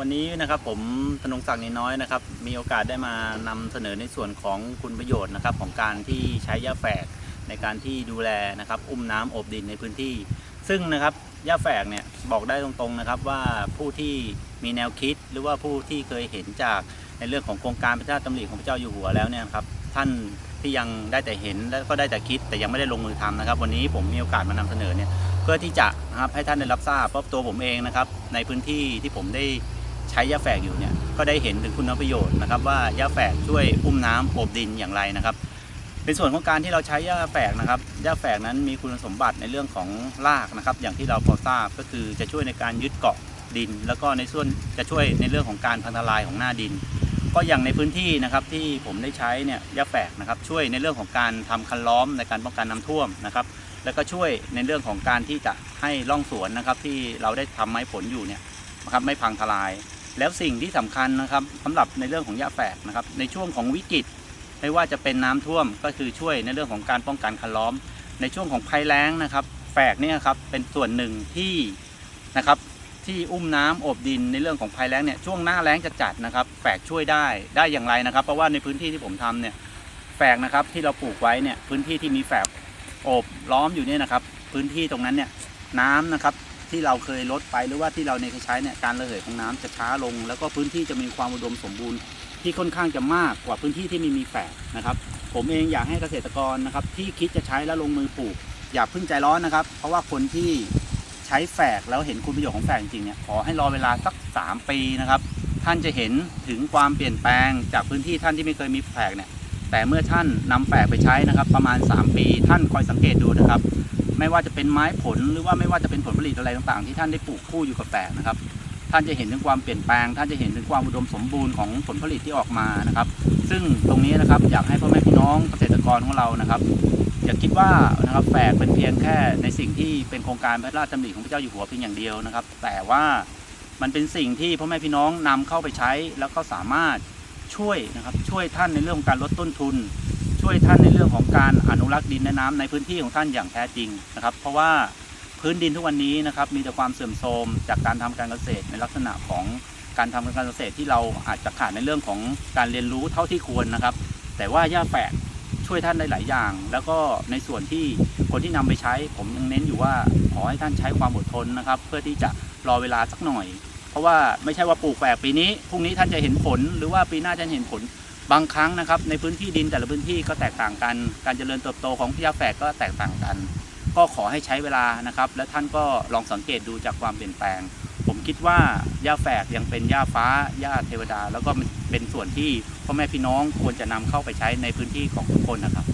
วันนี้นะครับผมธนงศักดิ์นิน้อยนะครับ มีโอกาสได้มานำเสนอในส่วนของคุณประโยชน์นะครับ ของการที่ใช้หญ้าแฝกในการที่ดูแลนะครับ อุ้มน้ำอบดินในพื้นที่ ซึ่งนะครับหญ้าแฝกเนี่ยบอกได้ตรงๆนะครับว่าผู้ที่มีแนวคิดหรือว่าผู้ที่เคยเห็นจากในเรื่องของโครงการพระเจ้าตำริของพระเจ้าอยู่หัวแล้วเนี่ยครับท่านที่ยังได้แต่เห็นและก็ได้แต่คิดแต่ยังไม่ได้ลงมือทำนะครับ วันนี้ผมมีโอกาสมานำเสนอเนี่ยเพื่อที่จะนะครับให้ท่านได้รับทราบเพราะตัวผมเองนะครับในพื้นที่ที่ผมได้ ใช้ยาแฝกอยู่เนี่ยก็ได้เห็นถึงคุณประโยชน์นะครับ ว่ายาแฝกช่วยอุ้มน้ำอบดินอย่างไรนะครับในส่วนของการที่เราใช้ยาแฝกนะครับยาแฝกนั้นมีคุณสมบัติในเรื่องของรากนะครับ อย่างที่เราพอทราบก็คือจะช่วยในการยึดเกาะดิน แล้วก็ในส่วนจะช่วยในเรื่องของการพังทลายของหน้าดิน ก็อย่างในพื้นที่นะครับที่ผมได้ใช้เนี่ยยาแฝกนะครับช่วยในเรื่องของการทำคันล้อมในการป้องกันน้ำท่วมนะครับ แล้วก็ช่วยในเรื่องของการที่จะให้ร่องสวนนะครับที่เราได้ทำไม้ผลอยู่เนี่ยนะครับไม่พังทลาย แล้วสิ่งที่สำคัญนะครับสำหรับในเรื่องของหญ้าแฝกนะครับในช่วงของวิกฤตไม่ว่าจะเป็นน้ำท่วมก็คือช่วยในเรื่องของการป้องกันคันล้อม ในช่วงของภัยแล้งนะครับ แฝกเนี่ยครับเป็นส่วนหนึ่งที่นะครับที่อุ้มน้ำอบดินในเรื่องของภัยแล้งเนี่ยช่วงหน้าแล้งจะจัดนะครับแฝกช่วยได้ได้อย่างไรนะครับ เพราะว่าในพื้นที่ที่ผมทำเนี่ยแฝกนะครับที่เราปลูกไว้เนี่ยพื้นที่ที่มีแฝกอบล้อมอยู่เนี่ยนะครับ พื้นที่ตรงนั้นเนี่ยน้ำนะครับ ที่เราเคยลดไปหรือว่าที่เราในยเคยใช้เนี่ยการระเหยของน้ำจะช้าลง แล้วก็พื้นที่จะมีความอุดมสมบูรณ์ที่ค่อนข้างจะมากกว่าพื้นที่ที่ไม่มีแฝกนะครับ ผมเองอยากให้เกษตรกรนะครับ ที่คิดจะใช้แล้วลงมือปลูก อย่าพิ่งใจร้อนนะครับ เพราะว่าคนที่ใช้แฝกแล้วเห็นคุณประโยชน์ของแฝกจริงๆเนี่ยขอให้รอเวลาสัก 3 ปีนะครับ ท่านจะเห็นถึงความเปลี่ยนแปลงจากพื้นที่ท่านที่ไม่เคยมีแฝกเนี่ยแต่เมื่อท่านนำแฝกไปใช้นะครับ ประมาณ 3 ปี ท่านคอยสังเกตดูนะครับ ไม่ว่าจะเป็นไม้ผลหรือว่าไม่ว่าจะเป็นผลผลิตอะไรต่างๆ ที่ท่านได้ปลูกคู่อยู่กับแฝกนะครับ ท่านจะเห็นถึงความเปลี่ยนแปลง ท่านจะเห็นถึงความอุดมสมบูรณ์ของผลผลิตที่ออกมานะครับ ซึ่งตรงนี้นะครับอยากให้พ่อแม่พี่น้องเกษตรกรของเรานะครับอย่าคิดว่านะครับแฝกเป็นเพียงแค่ในสิ่งที่เป็นโครงการพระราชดำริของพระเจ้าอยู่หัวเพียงอย่างเดียวนะครับ แต่ว่ามันเป็นสิ่งที่พ่อแม่พี่น้องนำเข้าไปใช้แล้วก็สามารถช่วยนะครับช่วยท่านในเรื่องของการลดต้นทุน ช่วยท่านในเรื่องของการอนุรักษ์ดินและน้ำในพื้นที่ของท่านอย่างแท้จริงนะครับ เพราะว่าพื้นดินทุกวันนี้นะครับมีแต่ความเสื่อมโทรมจากการทำการเกษตรในลักษณะของการทำการเกษตรที่เราอาจจะขาดในเรื่องของการเรียนรู้เท่าที่ควรนะครับ แต่ว่าหญ้าแฝกช่วยท่านได้หลายอย่าง แล้วก็ในส่วนที่คนที่นำไปใช้ ผมยังเน้นอยู่ว่าขอให้ท่านใช้ความอดทนนะครับ เพื่อที่จะรอเวลาสักหน่อย เพราะว่าไม่ใช่ว่าปลูกแฝกปีนี้พรุ่งนี้ท่านจะเห็นผล หรือว่าปีหน้าจะเห็นผล บางครั้งนะครับในพื้นที่ดินแต่ละพื้นที่ก็แตกต่างกัน การเจริญเติบโตของพญาแฝกก็แตกต่างกัน ก็ขอให้ใช้เวลานะครับ และท่านก็ลองสังเกตดูจากความเปลี่ยนแปลง ผมคิดว่าหญ้าแฝกยังเป็นหญ้าฟ้าหญ้าเทวดา แล้วก็เป็นส่วนที่พ่อแม่พี่น้องควรจะนำเข้าไปใช้ในพื้นที่ของทุกคนนะครับ